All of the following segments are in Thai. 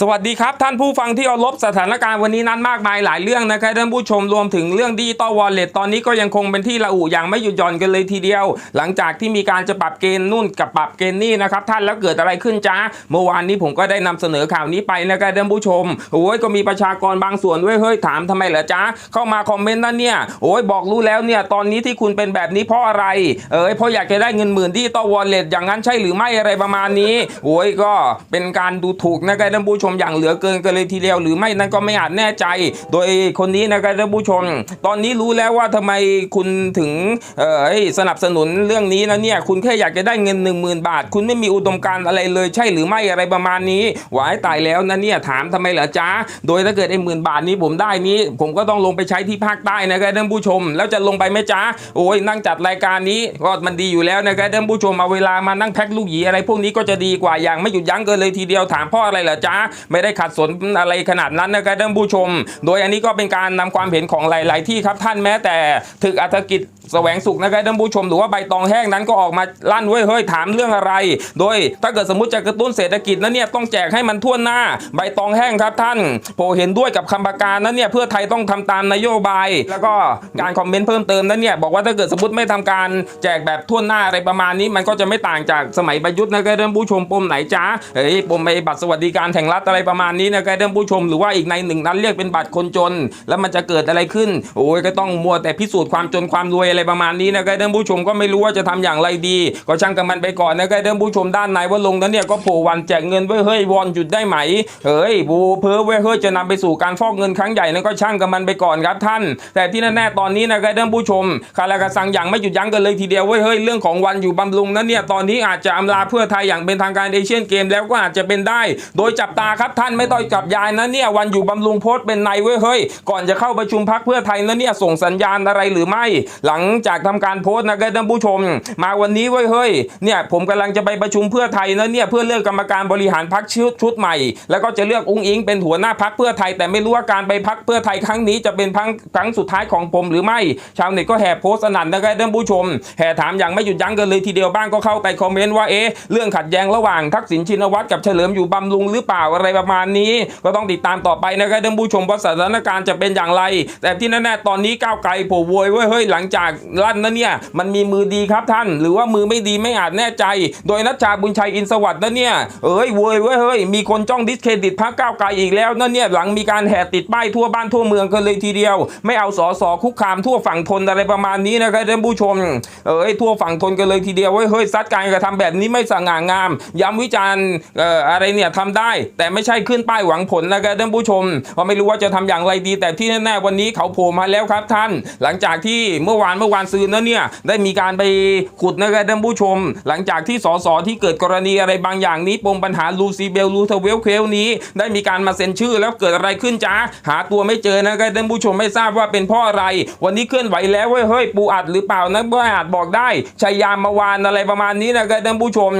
สวัสดีครับ ท่านผู้ฟังที่เคารพสถานการณ์วันนี้นั้นมากมายหลายเรื่องนะครับท่านผู้ชมรวมถึงเรื่องดิจิตอลวอลเล็ตตอนนี้ก็ยังคงเป็นที่ระอุอย่างไม่หยุดหย่อนกันเลยทีเดียว หลังจากที่มีการจะปรับเกณฑ์นู่นกับปรับเกณฑ์นี่นะครับท่านแล้วเกิดอะไรขึ้นจ้าเมื่อวานนี้ผมก็ได้นำเสนอข่าวนี้ไปนะครับท่านผู้ชมโอ้ยก็มีประชากรบางส่วนเว้ยเฮ้ยถามทำไมเหรอจ้าเข้ามาคอมเมนต์นั่นเนี่ยโอ้ยบอกรู้แล้วเนี่ยตอนนี้ที่คุณเป็นแบบนี้เพราะอะไร เอ้ยเพราะอยากจะได้เงินหมื่นดิจิตอลวอลเล็ตอย่างนั้นใช่หรือไม่อะไรประมาณนี้โอ้ยก็เป็นการดูถูกนะครับท่านผู้ชมอย่างเหลือเกินกันเลยทีเดียว หรือไม่นั่นก็ไม่อาจแน่ใจ โดยคนนี้นะครับท่านผู้ชม ตอนนี้รู้แล้วว่าทำไมคุณถึงเออสนับสนุนเรื่องนี้นะเนี่ยคุณแค่อยากจะได้เงิน 1 0,000 บาท คุณไม่มีอุดมการอะไรเลย ใช่หรือไม่อะไรประมาณนี้หวายตายแล้วนะเนี่ยถามทำไมเหรอจ๊ะโดยถ้าเกิดไอ้หมื่นบาทนี้ผมได้นี้ ผมก็ต้องลงไปใช้ที่ภาคใต้นะครับท่านผู้ชม แล้วจะลงไปไหมจ๊ะโอ้ยนั่งจัดรายการนี้ก็มันดีอยู่แล้วนะครับท่านผู้ชมเอาเวลามานั่งแพ็คลูกหยีอะไรพวกนี้ก็จะดีกว่าอย่างไม่หยุดยั้งเกินเลยทีเดียวถามพ่ออะไรเหรอจ๊ะไม่ได้ขัดสนอะไรขนาดนั้นนะครับท่านผู้ชม โดยอันนี้ก็เป็นการนำความเห็นของหลาย ๆ ที่ครับท่านแม้แต่ถึกอัฐกิจแสวงสุขนะครับท่านผู้ชมหรือว่าใบตองแห้งนั้นก็ออกมาลั่นเว้ยเฮ้ยถามเรื่องอะไร โดยถ้าเกิดสมมติจะกระตุ้นเศรษฐกิจนั้นเนี่ยต้องแจกให้มันทั่วหน้า ใบตองแห้งครับท่านโปรเห็นด้วยกับคำประการนั้นเนี่ยเพื่อไทยต้องทำตามนโยบาย แล้วก็การคอมเมนต์เพิ่มเติมนั้นเนี่ยบอกว่าถ้าเกิดสมมติไม่ทำการแจกแบบทั่วหน้าอะไรประมาณนี้ มันก็จะไม่ต่างจากสมัยประยุทธ์นะครับท่านผู้ชมปมไหนจ้าเฮ้ยปมไอ้บัตรสวัสดิการแห่งรัฐอะไรประมาณนี้นะครับท่านผู้ชมหรือว่าอีกในหนึ่งนั้นเรียกเป็นบัตรคนจน แล้วมันจะเกิดอะไรขึ้น โอ้ยก็ต้องมัวแต่พิสูจน์ความจนความรวยอะไรประมาณนี้นะครับท่านผู้ชมก็ไม่รู้ว่าจะทำอย่างไรดี ก็ช่างกับมันไปก่อนนะครับท่านผู้ชมด้านในว่าลงนั้นเนี่ยก็โผล่วันแจกเงินไว้เฮ้ยวอนหยุดได้ไหมเฮ้ยบูเพ้อไว้เฮ้ยจะนำไปสู่การฟอกเงินครั้งใหญ่นั้นก็ช่างกับมันไปก่อนครับท่าน แต่ที่แน่ๆตอนนี้นะครับท่านผู้ชมคาราคาซังอย่างไม่หยุดยั้งกันเลยทีเดียวเว้ยเฮ้ยเรื่องของวันอยู่บำรุงนั้นเนี่ยตอนนี้อาจจะอำลาเพื่อไทยอย่างเป็นทางการเอเชียนเกมแล้วก็อาจจะเป็นได้ โดยจับตาาครับท่านไม่ต้องจับยายนะเนี่ยวันอยู่บำรุงโพสต์เป็นในเว้ยเฮ้ยก่อนจะเข้าประชุมพักเพื่อไทยนั้นเนี่ยส่งสัญญาณอะไรหรือไม่ หลังจากทำการโพสต์นะครับท่านผู้ชม มาวันนี้เว้ยเฮ้ยเนี่ยผมกำลังจะไปประชุมเพื่อไทยนะเนี่ยเพื่อเลือกกรรมการบริหารพักชุดชุดใหม่ แล้วก็จะเลือกอุ้งอิงเป็นหัวหน้าพักเพื่อไทย แต่ไม่รู้ว่าการไปพักเพื่อไทยครั้งนี้จะเป็นครั้งครั้งสุดท้ายของผมหรือไม่ ชาวเน็ตก็แห่โพสต์สนั่นนะครับท่านผู้ชมแห่ถามอย่างไม่หยุดยั้งกันเลยทีเดียวบ้างก็เข้าไปคอมเมนต์ว่าเอ๊ะเรื่องขัดแย้งระหว่างทักษิณชินวัตรกับเฉลิมอยู่บำรุงหรือเปล่าอะไรประมาณนี้ ก็ต้องติดตามต่อไปนะครับท่านผู้ชมว่าสถานการณ์จะเป็นอย่างไร แต่ที่แน่ๆตอนนี้ก้าวไกลโผล่โวยเว้ยเฮ้ยหลังจากลั่นนั้นเนี่ยมันมีมือดีครับท่าน หรือว่ามือไม่ดีไม่อาจแน่ใจ โดยนัชชาบุญชัยอินสวัสด์นั่นเนี่ยเอ้ยโวยเว้ยเฮ้ยมีคนจ้องดิสเครดิตพรรคก้าวไกลอีกแล้วนั่นเนี่ยหลังมีการแห่ติดป้ายทั่วบ้านทั่วเมืองกันเลยทีเดียว ไม่เอาสอสอคุกคามทั่วฝั่งทนอะไรประมาณนี้นะครับท่านผู้ชมเอ้ยทั่วฝั่งทนกันเลยทีเดียวเว้ยเฮ้ยซัดการกระทำแบบนี้ไม่สง่างาม ย้ำวิจารณ์อะไรเนี่ยทำได้แต่ไม่ใช่ขึ้นป้ายหวังผลนะครับท่านผู้ชมเพราะไม่รู้ว่าจะทำอย่างไรดี แต่ที่แน่ๆวันนี้เขาโผล่มาแล้วครับท่าน หลังจากที่เมื่อวานเมื่อวานซืนนั้นเนี่ยได้มีการไปขุดนะครับท่านผู้ชม หลังจากที่สสที่เกิดกรณีอะไรบางอย่างนี้ปมปัญหาลูซีเบลลูเทเวลเคลนี้ ได้มีการมาเซ็นชื่อแล้วเกิดอะไรขึ้นจ้าหาตัวไม่เจอนะครับท่านผู้ชมไม่ทราบว่าเป็นเพราะอะไร วันนี้เคลื่อนไหวแล้วเฮ้ยปูอัดหรือเปล่านะไม่อาจบอกได้ชัยยามมาวานอะไรประมาณนี้นะครับท่านผู้ชม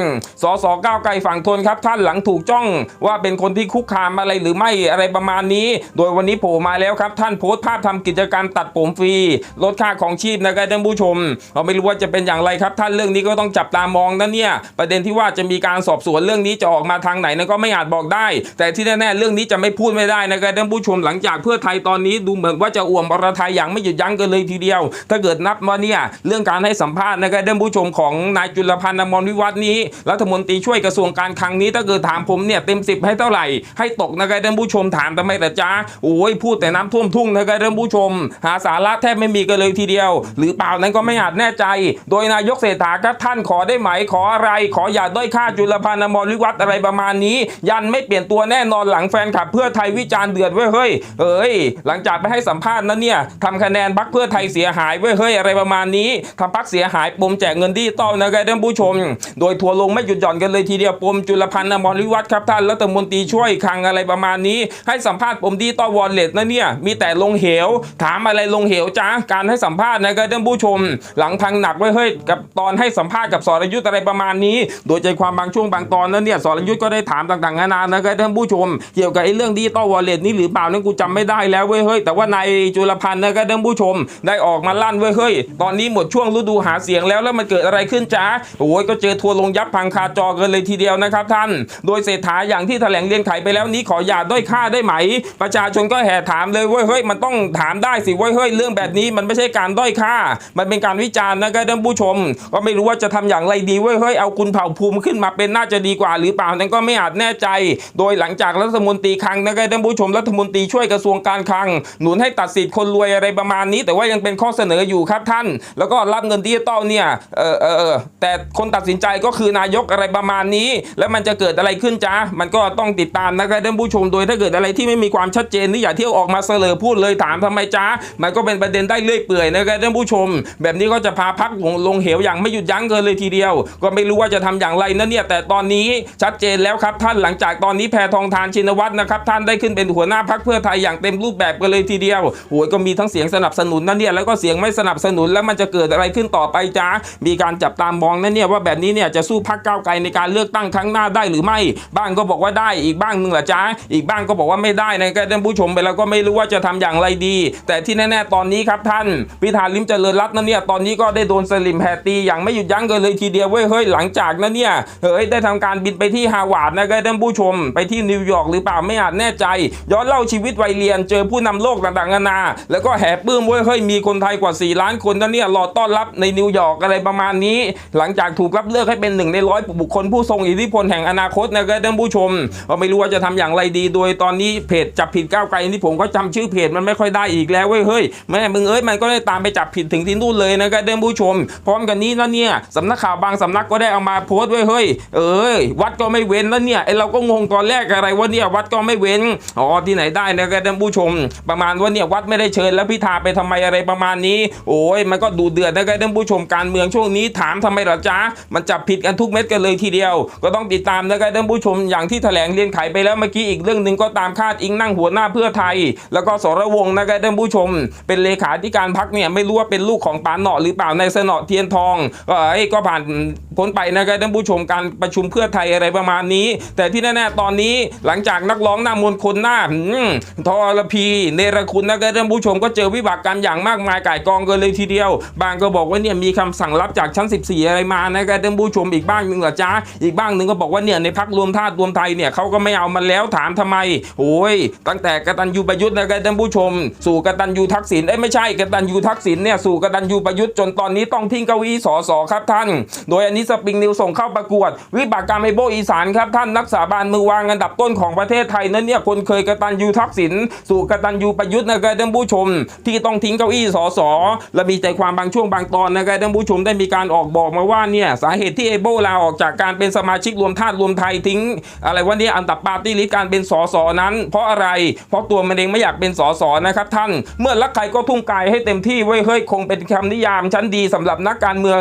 สสก้าวไกลฝั่งทนครับท่านหลังถูกจ้องว่าเป็นคนที่คุกคามอะไรหรือไม่อะไรประมาณนี้ โดยวันนี้โผล่มาแล้วครับ ท่านโพสต์ภาพทำกิจกรรมตัดผมฟรี ลดค่าของชีพนะครับท่านผู้ชม เราไม่รู้ว่าจะเป็นอย่างไรครับ ท่านเรื่องนี้ก็ต้องจับตามองนะเนี่ย ประเด็นที่ว่าจะมีการสอบสวนเรื่องนี้จะออกมาทางไหนนั้นก็ไม่อาจบอกได้ แต่ที่แน่ๆเรื่องนี้จะไม่พูดไม่ได้นะครับท่านผู้ชมหลังจากเพื่อไทยตอนนี้ดูเหมือนว่าจะอ่วมอรไทยอย่างไม่หยุดยั้งกันเลยทีเดียว ถ้าเกิดนับว่าเนี่ยเรื่องการให้สัมภาษณ์นะครับท่านผู้ชมของนายจุลพันธ์อมรวิวัฒน์นี้รัฐมนตรีช่วยกระทรวงการคลังนี้ถ้าเกิดถามผมเนี่ยเต็มสิบให้เท่าาไหร่ ให้ตกนะครับท่านผู้ชมถามทำไมแต่จ้าโอ้ยพูดแต่น้ำท่วมทุ่งนะครับท่านผู้ชม หาสาระแทบไม่มีกันเลยทีเดียว หรือเปล่านั้นก็ไม่อาจแน่ใจ โดยนายกเศรษฐาครับท่านขอได้ไหมขออะไร ขออย่าด้อยค่าจุลพันธ์อมรวิวัฒน์อะไรประมาณนี้ ยันไม่เปลี่ยนตัวแน่นอนหลังแฟนคลับเพื่อไทยวิจารณ์เดือดเว้ยเฮ้ยเอ้ยหลังจากไปให้สัมภาษณ์นั้นเนี่ยทำคะแนนพักเพื่อไทยเสียหายเว้ยเฮ้ยอะไรประมาณนี้ทำพักเสียหายปมแจกเงินดิจิตอลนะครับท่านผู้ชม โดยทัวลงไม่หยุดหย่อนกันเลยทีเดียวปมจุลพันธ์อมรวิวัฒน์ครับท่านรัฐมนตรีช่วยคลังอะไรประมาณนี้ ให้สัมภาษณ์ปมดิจิตอวอลเล็ตนะเนี่ย มีแต่ลงเหว ถามอะไรลงเหวจ้าการให้สัมภาษณ์นะครับท่านผู้ชม หลังพังหนักไว้เฮ้ยกับตอนให้สัมภาษณ์กับสรยุทธ์อะไรประมาณนี้ โดยใจความบางช่วงบางตอนนั้นเนี่ยสรยุทธ์ก็ได้ถามต่างๆนานานะครับท่านผู้ชม เกี่ยวกับไอ้เรื่องดิจิตอวอลเล็ตนี้หรือเปล่านั้นกูจำไม่ได้แล้วเว้ยเฮ้ยแต่ว่านายจุลพันธ์นะครับท่านผู้ชม ได้ออกมาลั่นเว้ยเฮ้ยตอนนี้หมดช่วงฤดูหาเสียงแล้วแล้วมันเกิดอะไรขึ้นจ้าโอ้ยก็เจอทัวร์ลงยับพังคาจอกันเลยทีเดียวนะครับท่าน โดยเศรษฐาอย่างที่แถลงเรียนไขไปแล้วนี้ขออย่าด้อยค่าได้ไหม ประชาชนก็แห่ถามเลยว้ยเฮ้ยมันต้องถามได้สิว้ยเฮ้ยเรื่องแบบนี้มันไม่ใช่การด้อยค่า มันเป็นการวิจารณ์นะครับท่านผู้ชม ก็ไม่รู้ว่าจะทำอย่างไรดีว้ยเฮ้ยเอาคุณเผ่าภูมิขึ้นมาเป็นน่าจะดีกว่า หรือเปล่านั้นก็ไม่อาจแน่ใจ โดยหลังจากรัฐมนตรีคลังนะครับท่านผู้ชมรัฐมนตรีช่วยกระทรวงการคลัง หนุนให้ตัดสิทธิ์คนรวยอะไรประมาณนี้ แต่ว่ายังเป็นข้อเสนออยู่ครับท่าน แล้วก็รับเงินดิจิตอลเนี่ยเออเออเออแต่คนตัดสินใจก็คือนายกอะไรประมาณนี้ แล้วมันจะเกิดอะไรขึ้นจ้ามันก็ต้องติดตามนะครับท่านผู้ชมโดยถ้าเกิดอะไรที่ไม่มีความชัดเจนนี่อย่าเที่ยวออกมาเสลอพูดเลยถามทำไมจ้ามันก็เป็นประเด็นได้เรื่อยเปื่อยนะครับท่านผู้ชม แบบนี้ก็จะพาพักลงลงเหวอย่างไม่หยุดยั้งเกินเลยทีเดียว ก็ไม่รู้ว่าจะทำอย่างไรนะเนี่ยแต่ตอนนี้ชัดเจนแล้วครับท่านหลังจากตอนนี้แพทองทานชินวัตรนะครับท่านได้ขึ้นเป็นหัวหน้าพักเพื่อไทยอย่างเต็มรูปแบบกันเลยทีเดียวโอ้ยก็มีทั้งเสียงสนับสนุนนะเนี่ยแล้วก็เสียงไม่สนับสนุนแล้วมันจะเกิดอะไรขึ้นต่อไปจ้ามีการจับตามมองนะเนี่ยว่าแบบนี้เนี่ยจะสู้พักก้าวไกลในการเลือกตั้งครั้งหน้าได้หรือไม่ บ้างก็บอกว่าได้อีกบ้างหนึ่งละจ้าอีกบ้างก็บอกว่าไม่ได้นะครับท่านผู้ชมไปแล้วก็ไม่รู้ว่าจะทำอย่างไรดี แต่ที่แน่ๆตอนนี้ครับท่านพิธาลิมเจริญรัตน์นะเนี่ยตอนนี้ก็ได้โดนสลิมแพรตีอย่างไม่หยุดยั้งกันเลยทีเดียวเว้ยเฮ้ยหลังจากนั้นเนี่ยเฮ้ยได้ทำการบินไปที่ฮาวาดนะครับท่านผู้ชม ไปที่นิวยอร์กหรือเปล่าไม่อาจแน่ใจ ย้อนเล่าชีวิตวัยเรียนเจอผู้นำโลกต่างๆนานา แล้วก็แห่ปื้มเว้ยเฮ้ยมีคนไทยกว่า 4 ล้านคนนะเนี่ยรอต้อนรับในนิวยอร์กอะไรประมาณนี้ หลังจากถูกรับเลือกให้เป็นหนึ่งในร้อยบุคคลผู้ทรงอิทธิพลแห่งอนาคตนะท่านผู้ชมก็ไม่รู้ว่าจะทำอย่างไรดี โดยตอนนี้เพจจับผิดก้าวไกลนี่ผมก็จำชื่อเพจมันไม่ค่อยได้อีกแล้วเว้ยเฮ้ยแม่มึงเอ้ยมันก็ได้ตามไปจับผิดถึงที่นู่นเลยนะครับท่านผู้ชม พร้อมกันนี้นะเนี่ยสำนักข่าวบางสำนักก็ได้เอามาโพสต์ไว้เฮ้ยเอ้ยวัดก็ไม่เว้นแล้วเนี่ยไอเราก็งงตอนแรกอะไรว่าเนี่ยวัดก็ไม่เว้นอ๋อที่ไหนได้นะครับท่านผู้ชม ประมาณว่าเนี่ยวัดไม่ได้เชิญแล้วพิธาไปทำไมอะไรประมาณนี้ โอ้ยมันก็ดูเดือดนะครับท่านผู้ชมการเมืองช่วงนี้ถามทำไมหรอจ๊ะมันจับผิดกันทุกเม็ดกันเลยทีเดียว ก็ต้องติดตามนะครับท่านผู้ชมอย่างที่แถลงเรียนไขไปแล้วเมื่อกี้อีกเรื่องหนึ่งก็ตามคาดอิงนั่งหัวหน้าเพื่อไทย แล้วก็สรวงนะครับท่านผู้ชม เป็นเลขาธิการพักเนี่ยไม่รู้ว่าเป็นลูกของปานเนาะหรือเปล่าในสนอเทียนทองก็เอ้ก็ผ่านพ้นไปนะครับท่านผู้ชมการประชุมเพื่อไทยอะไรประมาณนี้ แต่ที่แน่ๆตอนนี้หลังจากนักร้องหน้ามนต์คนหน้าทอรพีเนรคุณนะครับท่านผู้ชมก็เจอวิบากกรรมอย่างมากมายก่ายกองกันเลยทีเดียว บางก็บอกว่าเนี่ยมีคำสั่งรับจากชั้น 14 อะไรมานะครับท่านผู้ชมอีกบ้างหนึ่งเหรอจ๊ะอีกบ้างหนึ่งก็บอกว่าเนี่ยในพักรวมธาตุรวมไทยเนี่ยเขาก็ไม่เอามันแล้วถามทำไมโอ้ยตั้งแต่กตัญญูประยุทธ์นะครับท่านผู้ชม สู่กตัญญูทักษิณเอ้ยไม่ใช่กตัญญูทักษิณเนี่ยสู่กตัญญูประยุทธ์จนตอนนี้ต้องทิ้งเก้าอี้สอสอครับท่าน โดยอันนี้สปริงนิวส่งเข้าประกวด วิบากกรรมไอโบอีสานครับท่านนักษาบานมือวางอันดับต้นของประเทศไทยนั้นเนี่ยคนเคยกตัญญูทักษิณสู่กตัญญูประยุทธ์นะครับท่านผู้ชม ที่ต้องทิ้งเก้าอี้สอสอและมีใจความบางช่วงบางตอนนะครับท่านผู้ชมได้มีการออกบอกมาว่าเนี่ยสาเหตุที่ไอโบลาออกจากการเป็นสมาชิกรวมธาตุรวมไทยทิ้ง อะไรวะเนี่ยอันดับปาร์ตี้ลิสต์การเป็นสสนั้น เพราะอะไร เพราะตัวมันเองไม่อยากเป็นสสนะครับท่าน เมื่อรักใครก็ทุ่มกายให้เต็มที่ไว้เฮ้ยคงเป็นคำนิยามชั้นดีสำหรับนักการเมือง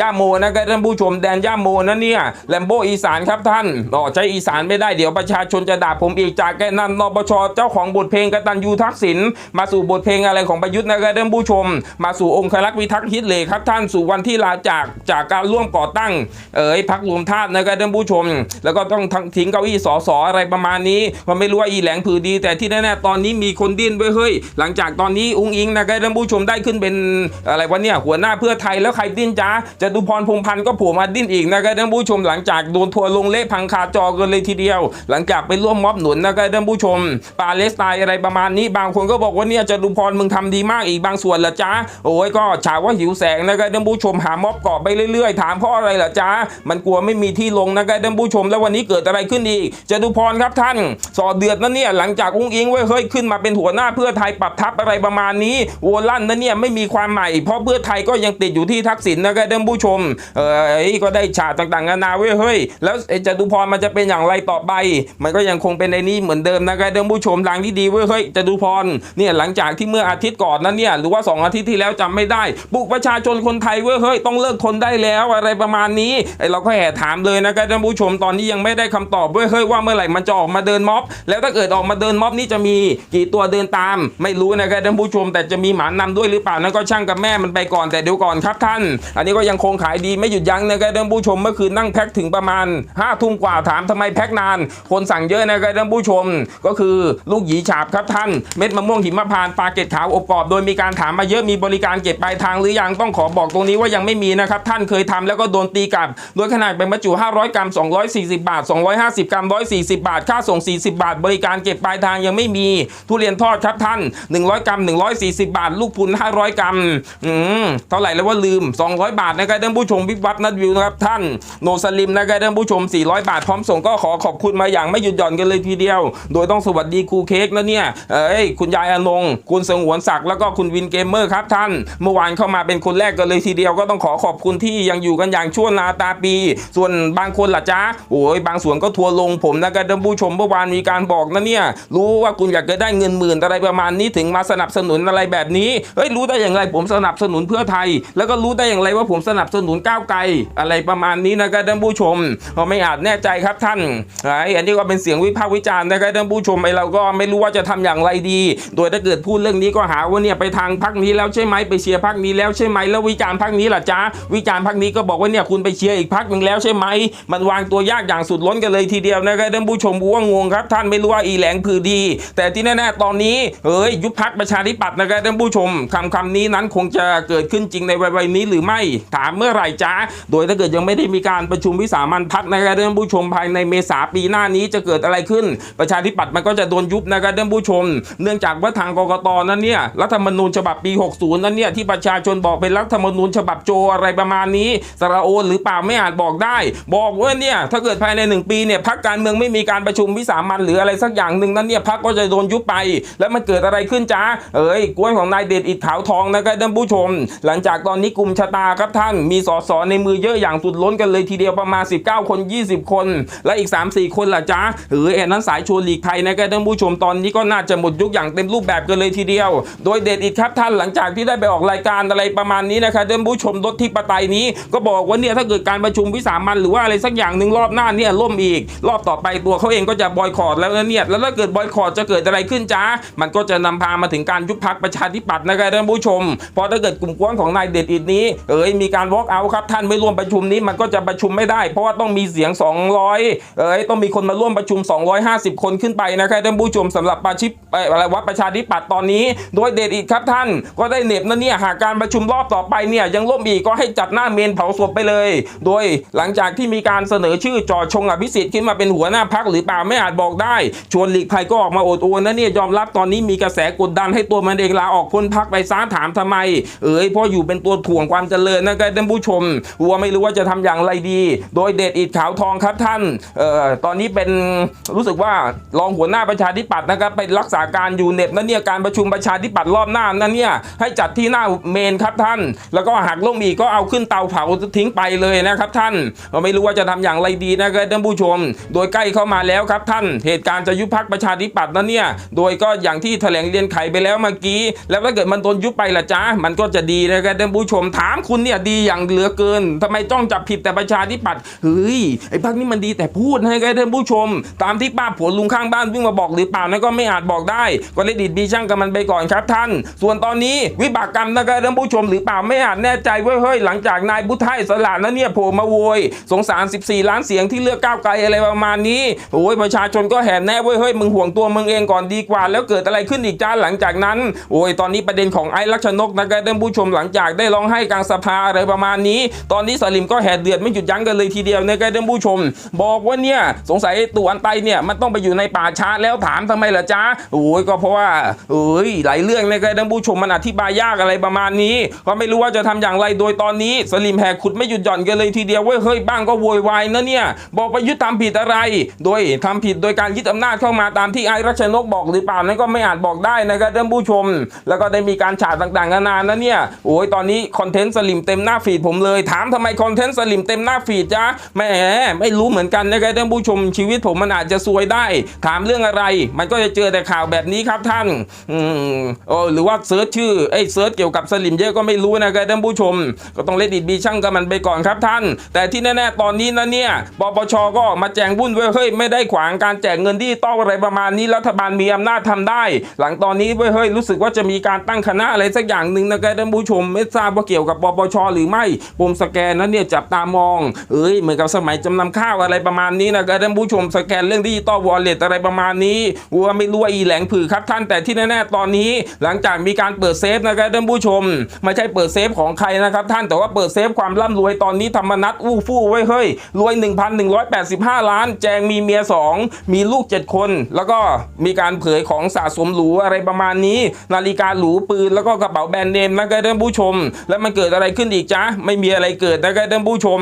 ย่าโมนะครับท่านผู้ชมแดนย่าโมนะเนี่ยแลมโบอีสานครับท่านอ๋อใช้อีสานไม่ได้เดี๋ยวประชาชนจะด่าผมอีกจากแกนนนปชเจ้าของบทเพลงกตัญญูทักษิณมาสู่บทเพลงอะไรของประยุทธ์นะครับท่านผู้ชม มาสู่องครักษ์วิทักษ์ฮิตเลยครับท่านสู่วันที่ลาจากจากการร่วมก่อตั้งเอ๋ยพักรวมธาตุนะครับท่านผู้ชม แล้วก็ต้องทิ้งเก้าอี้สอสออะไรประมาณนี้มันไม่รู้ว่าอีแหลงผือดี แต่ที่แน่ๆตอนนี้มีคนดิ้นไว้ยเฮ้ย หลังจากตอนนี้อุ้งอิงนะครับท่านผู้ชมได้ขึ้นเป็นอะไรวะเนี่ยหัวหน้าเพื่อไทยแล้วใครดิ้นจ้าจะดูพรพงพันธ์ก็โผล่มาดิ้นอีกนะครับท่านผู้ชมหลังจากโดนทัวร์ลงเละพังคาจอกันเลยทีเดียว หลังจากไปร่วมม็อบหนุนนะครับท่านผู้ชมปาเลสไตน์อะไรประมาณนี้บางคนก็บอกว่าเนี่ยจะดูพรมึงทำดีมากอีกบางส่วนละจ้าโอ้ยก็ฉาว่าหิวแสงนะครับท่านผู้ชมหาม็อบเกาะไปเรื่อยๆ ถามเพราะอะไรล่ะจ้ามันกลัวไม่มีที่ลงนะครับท่านผู้ชมแล้ววันนี้เกิดอะไรขึ้นอีกจะดูพรครับท่านสอดเดือดนะเนี่ยหลังจากอุ้งอิงเว้ยเฮ้ยขึ้นมาเป็นหัวหน้าเพื่อไทยปรับทัพอะไรประมาณนี้โวลั่นนะเนี่ยไม่มีความใหม่เพราะเพื่อไทยก็ยังติดอยู่ที่ทักษิณนะครับท่านผู้ชมเออก็ได้ฉาดต่างๆนานาเว้ยเฮ้ยแล้วจตุพรมันจะเป็นอย่างไรต่อไป มันก็ยังคงเป็นในนี้เหมือนเดิมนะครับท่านผู้ชมทางที่ดีเว้ยเฮ้ยจตุพรเนี่ยหลังจากที่เมื่ออาทิตย์ก่อนนั้นเนี่ยหรือว่าสองอาทิตย์ที่แล้วจำไม่ได้ปลุกประชาชนคนไทยเว้ยเฮ้ยต้องเลิกทนได้แล้วอะไรประมาณนี้เราก็แห่ถามเลยนะครับท่านผู้ชมตอนนี้ยังไม่ได้คำตอบเว้ยเฮ้ยว่าเมื่อไหร่มันจะออกมาเดินม็อบ แล้วถ้าเกิดออกมาเดินม็อบนี่จะมีกี่ตัวเดินตาม ไม่รู้นะครับท่านผู้ชม แต่จะมีหมานำด้วยหรือเปล่านั่นก็ช่างกับแม่มันไปก่อนแต่เดี๋ยวก่อนครับท่าน อันนี้ก็ยังคงขายดีไม่หยุดยั้งนะครับท่านผู้ชมเมื่อคืนนั่งแพ็คถึงประมาณ5้าทุ่มกว่าถามทำไมแพ็คนาน คนสั่งเยอะนะครับท่านผู้ชม ก็คือลูกหยีฉาบครับท่าน เม็ดมะม่วงหิมพานต์ปลาเกตขาวอบกรอบโดยมีการถามมาเยอะมีบริการเก็บปลายทางหรือยังต้องขอบอกตรงนี้ว่ายังไม่มีนะครับท่านเคยทำแล้วก็โดนตีกลับโดยขนาดเป็นบรรจุ 500 กรัม 240 บาท 250 กรัมม140 บาท ค่าส่ง 40 บาท บริการเก็บปลายทางยังไม่มี ทุเรียนทอดครับท่าน 100 กรัม 140 บาท ลูกพุน 500 กรัม อืม เท่าไหร่แล้วว่าลืม 200 บาทนะครับท่านผู้ชมวิบวับนัดวิวนะครับท่าน โนสลิมนะครับท่านผู้ชม 400 บาท พร้อมส่งก็ขอขอบคุณมาอย่างไม่หยุดหย่อนกันเลยทีเดียว โดยต้องสวัสดีครูเค้กนะเนี่ย เอ้ย คุณยายอนง คุณสงวนศักดิ์ แล้วก็คุณวินเกมเมอร์ครับท่าน เมื่อวานเข้ามาเป็นคนแรกกันเลยทีเดียว ก็ต้องขอขอบคุณที่ยังอยู่กันอย่างชั่วนาตาปี ส่วนบางคนล่ะจ๊ะโอ้ย บางส่วนก็ทัวลงผมนะครับท่านผู้ชมเมื่อวานมีการบอกนะเนี่ยรู้ว่าคุณอยากจะได้เงินหมื่นอะไรประมาณนี้ถึงมาสนับสนุนอะไรแบบนี้เฮ้ยรู้ได้อย่างไรผมสนับสนุนเพื่อไทย แล้วก็รู้ได้อย่างไรว่าผมสนับสนุนก้าวไกลอะไรประมาณนี้นะครับท่านผู้ชมเราไม่อาจแน่ใจครับท่านไอ้อันนี้ก็เป็นเสียงวิพากษ์วิจารณ์นะครับท่านผู้ชมไอ้เราก็ไม่รู้ว่าจะทำอย่างไรดี โดยถ้าเกิดพูดเรื่องนี้ก็หาว่าเนี่ยไปทางพักนี้แล้วใช่ไหมไปเชียร์พักนี้แล้วใช่ไหมแล้ววิจารณ์พักนี้ล่ะจ๊ะวิจารณ์พักนี้ก็บอกว่าเนี่ยคุณไปเชียร์อีกพักหนึ่งแล้วใช่ไหมมันวางตัวยากอย่างสุดล้นกันเลยทีเดียวนะครับท่านผู้ชมว่างงครับ ท่านไม่รู้ว่าอีแหลงผือดี แต่ที่แน่ๆตอนนี้เฮ้ยยุบพักประชาธิปัตย์นะครับท่านผู้ชมคำคำนี้นั้นคงจะเกิดขึ้นจริงในวัยนี้หรือไม่ถามเมื่อไหร่จ๊ะโดยถ้าเกิดยังไม่ได้มีการประชุมวิสามันพักนะครับท่านผู้ชมภายในเมษาปีหน้านี้จะเกิดอะไรขึ้น ประชาธิปัตย์มันก็จะโดนยุบนะครับท่านผู้ชม เนื่องจากว่าทางกกตนั้นเนี่ยรัฐธรรมนูญฉบับปี 60 นั้นเนี่ยที่ประชาชนบอกเป็นรัฐธรรมนูญฉบับโจอะไรประมาณนี้สระโอนหรือเปล่าไม่อาจบอกได้ บอกว่าเนี่ยถ้าเกิดภายในหนึ่งปีเนี่ยพักการเมืองไม่มีการประชุมวิสามันหรืออะไรสักอย่างหนึ่งนั้นเนี่ยพักก็จะโดนยุบไป แล้วมันเกิดอะไรขึ้นจ้าเอ้ยกล้วยของนายเดชอิดขาวทองนะครับท่านผู้ชม หลังจากตอนนี้กลุ่มชะตาครับท่านมีสสในมือเยอะอย่างสุดล้นกันเลยทีเดียวประมาณ 19 คน 20 คน และอีก 3-4 คนล่ะจ้าเออแอนนั้นสายชวนหลีกไทยนะครับท่านผู้ชมตอนนี้ก็น่าจะหมดยุคอย่างเต็มรูปแบบกันเลยทีเดียว โดยเดชอิดครับท่านหลังจากที่ได้ไปออกรายการอะไรประมาณนี้นะครับท่านผู้ชมรถที่ปไตยนี้ ก็บอกว่าเนี่ยถ้าเกิดการประชุมวิสามันหรือว่าอะไรสักอย่างหนึ่งรอบหน้าเนี่ยล่มอีกรอบต่อไปตัวเขาเองก็จะบอยคอรดแล้วนะเนี่ยแล้วถ้าเกิดบอยคอรดจะเกิดอะไรขึ้นจ้ามันก็จะนำพามาถึงการยุบพักประชาธิปัตย์นะครับท่านผู้ชมเพราะถ้าเกิดกลุ่มกวนของนายเดชอิดนี้เอ้ยมีการวอล์กเอาครับท่านไม่ร่วมประชุมนี้มันก็จะประชุมไม่ได้ เพราะว่าต้องมีเสียง 200 เอ้ยต้องมีคนมาร่วมประชุม 250 คนขึ้นไปนะครับท่านผู้ชมสำหรับประชิปอะไรวัดประชาธิปัตย์ตอนนี้ โดยเดชอิดครับท่านก็ได้เน็บนะเนี่ยหากการประชุมรอบต่อไปเนี่ยยังล่มอีกก็ให้จัดหน้าเมนเผาศพไปเลย โดยหลังจากที่มีการเสนอชื่อจอชงอภิสิทธิ์ขึ้นมาเป็นหัวหน้าพักหรือเปล่าไม่อาจบอกได้ชวนหลีกภัยก็ออกมาโอดโอนนะเนี่ยยอมรับตอนนี้มีกระแสกดดันให้ตัวมันเองลาออกพ้นพักไปซ้าถามทำไม เอ้ยพราะอยู่เป็นตัวถ่วงความเจริญนะครับท่านผู้ชมวัวไม่รู้ว่าจะทำอย่างไรดี โดยเดชอิดขาวทองครับท่านเอ่อตอนนี้เป็นรู้สึกว่ารองหัวหน้าประชาธิปัตย์นะครับไปรักษาการอยู่เหน็บนั่นเนี่ยการประชุมประชาธิปัตย์รอบหน้านั่นเนี่ยให้จัดที่หน้าเมนครับท่าน แล้วก็หากล่มอีกก็เอาขึ้นเตาเผาทิ้งไปเลยนะครับท่านเราไม่รู้ว่าจะทำอย่างไรดีนะครับท่านผู้ชมโดยใกล้เข้ามาแล้วครับท่าน เหตุการณ์จะยุบพักประชาธิปัตย์นั่นเนี่ย โดยก็อย่างที่แถลงเรียนไขไปแล้วเมื่อกี้ แล้วถ้าเกิดมันโดนยุบไปละจ้ามันก็จะดีนะครับท่านผู้ชมถามคุณเนี่ยดีอย่างเหลือเกินทำไมจ้องจับผิดแต่ประชาธิปัตย์เฮ้ยไอ้พักนี้มันดีแต่พูดนะครับท่านผู้ชม ตามที่ป้าผัวลุงข้างบ้านวิ่งมาบอกหรือเปล่านั่นก็ไม่อาจบอกได้ ก็เลยดิดบีช่างกับมันไปก่อนครับท่าน ส่วนตอนนี้วิบากกรรมนะครับท่านผู้ชมหรือเปล่าไม่อาจแน่ใจเว้ยเฮ้ยหลังจากนายบุทไทยสลาดนั้นเนี่ยโผล่มาโวยสงสาร 14 ล้านเสียงที่เลือกก้าวไกลอะไรประมาณนี้โอ้ยประชาชนก็แห่แน่เว้ยเฮ้ยมึงห่วงตัวมึงเองก่อนดีกว่า แล้วเกิดอะไรขึ้นอีกจ้าหลังจากนั้นโอ้ยตอนนี้ประเด็นของไอ้ลักษณกนะครับท่านผู้ชมหลังจากได้ร้องให้กลางสภาอะไรประมาณนี้ ตอนนี้สลิมก็แห่เดือดไม่หยุดยั้งกันเลยทีเดียวนะครับท่านผู้ชม บอกว่าเนี่ยสงสัยตัวอันไตเนี่ยมันต้องไปอยู่ในป่าช้าแล้วถามทำไมล่ะจ้าโอ้ยก็เพราะว่าเอ้ยหลายเรื่องนะครับท่านผู้ชมมันอธิบายยากอะไรประมาณนี้ ก็ไม่รู้ว่าจะทำอย่างไรโดยตอนนี้สลิมแหกขุดไม่หยุดหย่อนกันเลยทีเดียวเว้ยเฮ้ยบ้างก็โวยวายนะเนี่ยบอกไปยึดทำผิดอะไรโดยทำผิดโดยการยึดอำนาจเข้ามาตามที่ไอ้รัชนกบอกหรือเปล่านั้นก็ไม่อาจบอกได้นะครับท่านผู้ชม แล้วก็ได้มีการฉาดต่างๆนานานะเนี่ยโอ้ยตอนนี้คอนเทนต์สลิมเต็มหน้าฟีดผมเลย ถามทำไมคอนเทนต์สลิมเต็มหน้าฟีดจ้าแหมไม่รู้เหมือนกันนะครับท่านผู้ชมชีวิตผมมันอาจจะซวยได้ ถามเรื่องอะไร มันก็จะเจอแต่ข่าวแบบนี้ครับท่านอืมโอ้หรือว่าเซิร์ชชื่อเอ้ยเซิร์ชเกี่ยวกับสลิมเยอะก็ไม่รู้นะครับท่านผู้ชม ก็ต้องเลดิดบีช่างกับมันไปก่อนครับท่าน แต่ที่แน่ๆตอนนี้นะเนี่ยปปชก็มาแจงวุนเว้ยเฮ้ยไม่ได้ขวางการแจกเงินที่ต้องอะไรประมาณนี้รัฐบาลมีอำนาจทำได้ หลังตอนนี้เว้ยเฮ้ยรู้สึกว่าจะมีการตั้งคณะอะไรสักอย่างหนึ่งนะครับท่านผู้ชมไม่ทราบว่าเกี่ยวกับปปชหรือไม่ปมสแกนนั้นเนี่ยจับตามอง เอ้ยเหมือนกับสมัยจำนำข้าวอะไรประมาณนี้นะครับท่านผู้ชมสแกนเรื่องดิจิตอลวอลเล็ตอะไรประมาณนี้วัวไม่รู้ว่าอีแหลงผือครับท่านแต่ที่แน่ๆตอนนี้ หลังจากมีการเปิดเซฟนะครับท่านผู้ชม ไม่ใช่เปิดเซฟของใครนะครับท่านแต่ว่าเปิดเซฟความร่ำรวยตอนนี้ธรรมนัตอู้ฟู่ไว้ยเฮ้ยรวย 1,185 ล้านแจงมีเมียสองมีลูกเจ็ดคน แล้วก็มีการเผยของสะสมหรูอะไรประมาณนี้ นาฬิกาหรูปืนแล้วก็กระเป๋าแบรนด์เนมนะครับท่านผู้ชม แล้วมันเกิดอะไรขึ้นอีกจ๊ะไม่มีอะไรเกิดนะครับท่านผู้ชม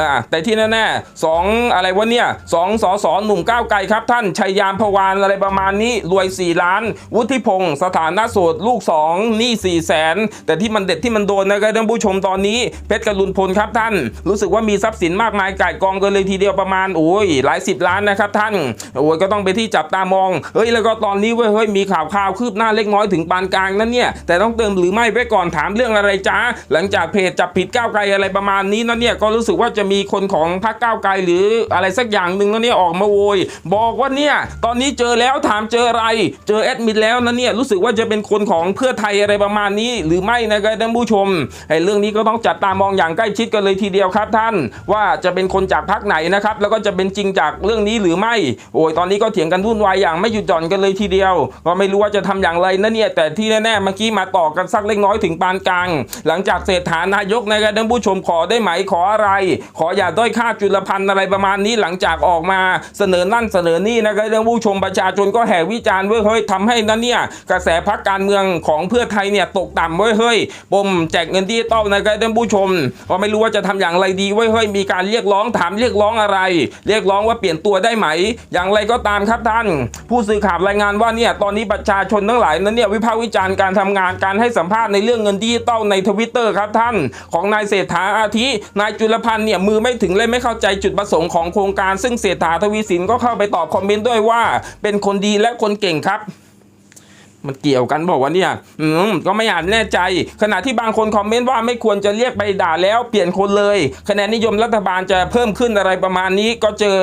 อ่าแต่ที่แน่ๆสองอะไรวะเนี่ยสองสอสอหนุ่มก้าวไกลครับ ท่านชัยยามพวานอะไรประมาณนี้รวย 4 ล้าน วุฒิพงศ์สถานะโสดลูก2หนี้4 0 0แสนแต่ที่มันเด็ดที่มันโดนนะครับท่านผู้ชมตอนนี้เพชรกรุณพลครับท่าน รู้สึกว่ามีทรัพย์สินมากมายก่ายกองกันเลยทีเดียวประมาณโอ้ยหลายสิบล้านนะครับท่านโอ้ยก็ต้องไปที่จับตามองเฮ้ยแล้วก็ตอนนี้เว้ยเฮ้ยมีข่าวข่าวคืบหน้าเล็กน้อยถึงปานกลางนั่นเนี่ยแต่ต้องเติมหรือไม่ไว้ก่อนถามเรื่องอะไรจ้าหลังจากเพจจับผิดก้าวไกลอะไรประมาณนี้นั่นเนี่ยก็รู้สึกว่าจะมีคนของพรรคก้าวไกลหรืออะไรสักอย่างหนึ่งนั่นเนี่ยออกมาโวยบอกว่าเนี่ยตอนนี้เจอแล้วถามเจออะไรเจอแอดมิดแล้วนะเนี่ยรู้สึกว่าจะเป็นคนของเพื่อไทยอะไรประมาณนี้ หรือไม่นะครับท่านผู้ชมไอ้เรื่องนี้ก็ต้องจับตามองอย่างใกล้ชิดกันเลยทีเดียวครับท่าน ว่าจะเป็นคนจากพรรคไหนนะครับแล้วก็จะเป็นจริงจากากเรื่องนี้หรือไม่ โอ้ยตอนนี้ก็เถียงกันวุ่นวายอย่างไม่หยุดหย่อนกันเลยทีเดียว ก็ไม่รู้ว่าจะทำอย่างไรนะเนี่ย แต่ที่แน่ๆเมื่อกี้มาต่อกันสักเล็กน้อยถึงปานกลาง หลังจากเศรษฐานายกนะครับท่านผู้ชมขอได้ไหมขออะไร ขออย่าด้อยค่าจุลพันธ์อะไรประมาณนี้หลังจากออกมาเสนอนั่นเสนอนี่นะครับท่านผู้ชมประชาชนก็แห่วิจารณ์เว้ยเฮ้ยทำให้นั่นเนี่ยกระแสพักการเมืองของเพื่อไทยเนี่ยตกต่ำเว้ยเฮ้ยปมแจกเงินดิจิตอลนะครับท่านผู้ชมก็ไม่รู้ว่าจะทำอย่างไรดีเว้ยเฮ้ยมีการเรียกร้องถามเรียกร้องอะไร เรียกร้องว่าเปลี่ยนตัวได้ไหม อย่างไรก็ตามครับท่าน ผู้สื่อข่าวรายงานว่าเนี่ยตอนนี้ประชาชนทั้งหลายนั้นเนี่ยวิพากษ์วิจารณ์การทำงานการให้สัมภาษณ์ในเรื่องเงินดิจิตอลในทวิตเตอร์ครับท่าน ของนายเศรษฐาอาทินายจุลพันธ์เนี่ยมือไม่ถึงเลยไม่เข้าใจจุดประสงค์ของโครงการ ซึ่งเศรษฐาทวีสินก็เข้าไปตอบคอมเมนต์ด้วยว่า เป็นคนดีและคนเก่งครับ มันเกี่ยวกันบอกว่าเนี่ย อืมก็ไม่อาจแน่ใจ ขณะที่บางคนคอมเมนต์ว่าไม่ควรจะเรียกไปด่าแล้วเปลี่ยนคนเลย คะแนนนิยมรัฐบาลจะเพิ่มขึ้นอะไรประมาณนี้ ก็เจอ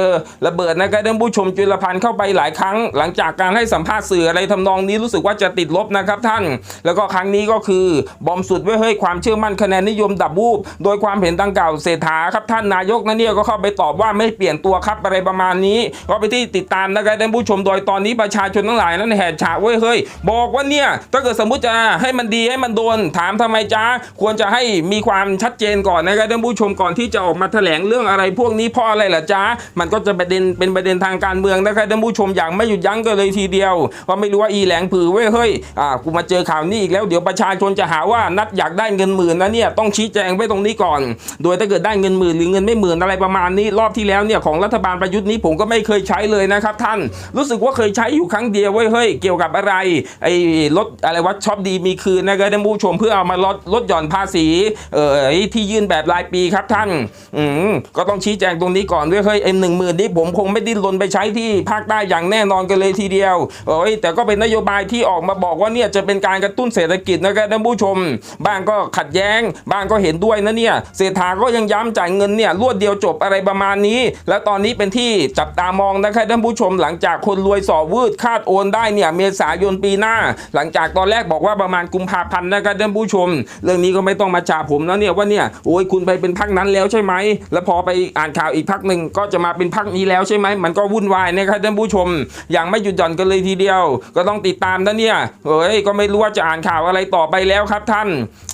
ระเบิดนะครับท่านผู้ชมจุลพันธ์เข้าไปหลายครั้ง หลังจากการให้สัมภาษณ์สื่ออะไรทำนองนี้รู้สึกว่าจะติดลบนะครับท่าน แล้วก็ครั้งนี้ก็คือบอมสุดไว้เฮ้ยความเชื่อมั่นคะแนนนิยมดับวูบโดยความเห็นดังกล่าวเศรษฐาครับท่านนายกนั่นเนี่ยก็เข้าไปตอบว่าไม่เปลี่ยนตัวครับอะไรประมาณนี้ ก็ไปที่ติดตามนะครับท่านผู้ชมโดยตอนนี้ประชาชนทั้งหลายนั้นแห่ฉากเว้ยเฮ้ยบอกว่าเนี่ยถ้าเกิดสมมุติจะให้มันดีให้มันโดนถามทำไมจ้าควรจะให้มีความชัดเจนก่อนนะครับท่านผู้ชมก่อนที่จะออกมาแถลงเรื่องอะไรพวกนี้เพราะอะไรล่ะจ้ามันก็จะประเด็นเป็นประเด็นทางการเมืองนะครับท่านผู้ชมอย่างไม่หยุดยั้งกันเลยทีเดียวว่าไม่รู้ว่าอีแหลงผือเว้ยเฮ้ยอ่ากูมาเจอข่าวนี้อีกแล้วเดี๋ยวประชาชนจะหาว่านัดอยากได้เงินหมื่นนะเนี่ยต้องชี้แจงไว้ตรงนี้ก่อน โดยถ้าเกิดได้เงินหมื่นหรือเงินไม่หมื่นอะไรประมาณนี้รอบที่แล้วเนี่ยของรัฐบาลประยุทธ์นี้ผมก็ไม่เคยใช้เลยนะครับท่าน รู้สึกว่าเคยใช้อยู่ครั้งเดียวเว้ยเฮ้ยเกี่ยวกับอะไรไอ้รถอะไรวะช็อปดีมีคืนนะครับท่านผู้ชมเพื่อเอามาลดลดหย่อนภาษีเอ่อที่ยื่นแบบรายปีครับท่านอืมก็ต้องชี้แจงตรงนี้ก่อนด้วยเฮ้ยเอ็มหนึ่งหมื่นนี้ผมคงไม่ดิ้นรนไปใช้ที่ภาคใต้อย่างแน่นอนกันเลยทีเดียวเอ้ยแต่ก็เป็นนโยบายที่ออกมาบอกว่าเนี่ยจะเป็นการกระตุ้นเศรษฐกิจนะครับท่านผู้ชม บ้างก็ขัดแย้ง บ้างก็เห็นด้วยนะเนี่ยเศรษฐาก็ยังย้ำจ่ายเงินเนี่ยรวดเดียวจบอะไรประมาณนี้ แล้วตอนนี้เป็นที่จับตามองนะครับท่านผู้ชมหลังจากคนรวยสอวืดคาดโอนได้เนี่ยเมษายนปีหน้า หลังจากตอนแรกบอกว่าประมาณกุมภาพันธ์นะครับท่านผู้ชม เรื่องนี้ก็ไม่ต้องมาจ่าผมนะเนี่ยว่าเนี่ยโอ้ยคุณไปเป็นพักนั้นแล้วใช่ไหมแล้วพอไปอ่านข่าวอีกพักหนึ่งก็จะมาเป็นพักนี้แล้วใช่ไหมมันก็วุ่นวายนะครับท่านผู้ชม อย่างไม่หยุดหย่อนกันเลยทีเดียว ก็ต้องติดตามนะเนี่ยเฮ้ยก็ไม่รู้ว่าจะอ่านข่าวอะไรต่อไปแล้วครับท่าน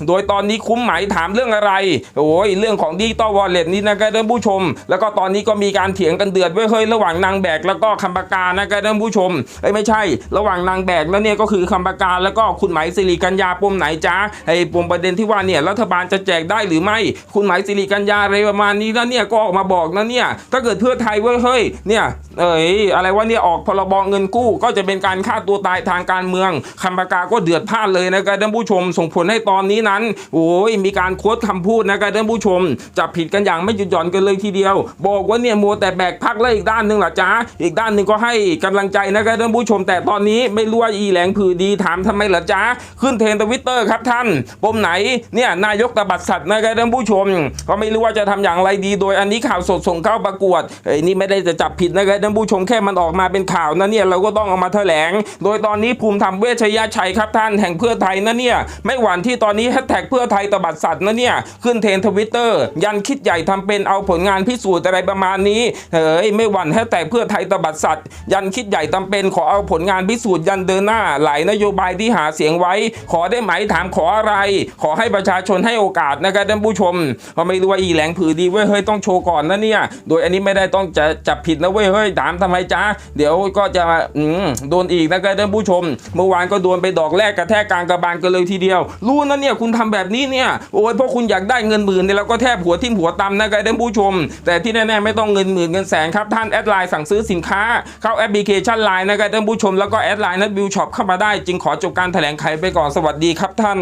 โดยตอนนี้คุ้มไหมถามเรื่องอะไรโอ้ยเรื่องของดิจิตอลวอลเล็ตนี่นะครับท่านผู้ชม แล้วก็ตอนนี้ก็มีการเถียงกันเดือดไว้ยเฮ้ยระหว่างนางแบกแล้วก็คำปากานะครับท่านผู้ชมเอ้ยไม่ใช่ ระหว่างนางแบกแล้วเนี่ยก็คือคำปากาแล้วก็คุณหมายสิริกัญญาปมไหนจ้าไอ้ปมประเด็นที่ว่าเนี่ยรัฐบาลจะแจกได้หรือไม่ คุณหมายสิริกัญญาอะไรประมาณนี้แล้วเนี่ยก็ออกมาบอกนะเนี่ยถ้าเกิดเพื่อไทยเว้ยเฮ้ยเนี่ยเอ้ยอะไรว่าเนี่ยออกพรบเงินกู้ ก็จะเป็นการฆ่าตัวตายทางการเมืองคำปากาก็เดือดพล่านเลยนะครับท่านผู้ชมส่งผลให้ตอนนี้นั้น โอ้ยมีการโค้ดคำพูดนะครับท่านผู้ชมจับผิดกันอย่างไม่หยุดหย่อนกันเลยทีเดียว บอกว่าเนี่ยมัวแต่แบกพักแล้วอีกด้านหนึ่งล่ะจ้าอีกด้านหนึ่งก็ให้กำลังใจนะครับท่านผู้ชมแต่ตอนนี้ไม่รู้ว่าอีแหลงผือดีถามทำไมล่ะจ้าขึ้นเทรนด์ทวิตเตอร์ครับท่านปมไหนเนี่ยนายกตบัดสัตว์นะครับท่านผู้ชม ก็ไม่รู้ว่าจะทำอย่างไรดี โดยอันนี้ข่าวสดส่งเข้าประกวดเอ้ยนี่ไม่ได้จะจับผิดนะครับท่านผู้ชมแค่มันออกมาเป็นข่าวนะเนี่ยเราก็ต้องเอามาแถลง โดยตอนนี้ภูมิธรรมเวชยชัยครับท่านแห่งเพื่อไทยนะเนี่ยไม่หวั่นที่ตอนนี้แฮชแท็กเพื่อไทยตบัดสัตว์นะเนี่ยขึ้นเทรนทวิตเตอร์ยันคิดใหญ่ทำเป็นเอาผลงานพิสูจน์อะไรประมาณนี้เฮ้ยไม่หวั่นแฮชแท็กเพื่อไทยตบัดสัตว์ยันคิดใหญ่ทำเป็นขอเอาผลงานพิสูจน์ยันเดินหน้าหลายนโยบายที่หาเสียงไว้ ขอได้ไหมถามขออะไร ขอให้ประชาชนให้โอกาสนะครับท่านผู้ชมก็ไม่รู้ว่าอีแหลงผือดีเว้ยเฮ้ยต้องโชว์ก่อนนะเนี่ย โดยอันนี้ไม่ได้ต้องจะจับผิดนะเว้ยเฮ้ยถามทำไมจ้าเดี๋ยวก็จะอืมโดนอีกนะครับท่านผู้ชม เมื่อวานก็โดนไปดอกแรกกระแทกกลางกระบาลกันเลยทีเดียว รู้นะเนี่ยคุณทำแบบนี้เนี่ยโอ้ยเพราะคุณอยากได้เงินหมื่นเนี่ยเราก็แทบหัวทิ่มหัวตำนะครับท่านผู้ชม แต่ที่แน่ๆไม่ต้องเงินหมื่นเงินแสนครับท่านแอดไลน์สั่งซื้อสินค้าเข้าแอปพลิเคชันไลน์นะครับท่านผู้ชมแล้วก็แอดไลน์นัดบิวช็อปเข้ามาได้ จึงขอจบการแถลงไขไปก่อนสวัสดีครับท่าน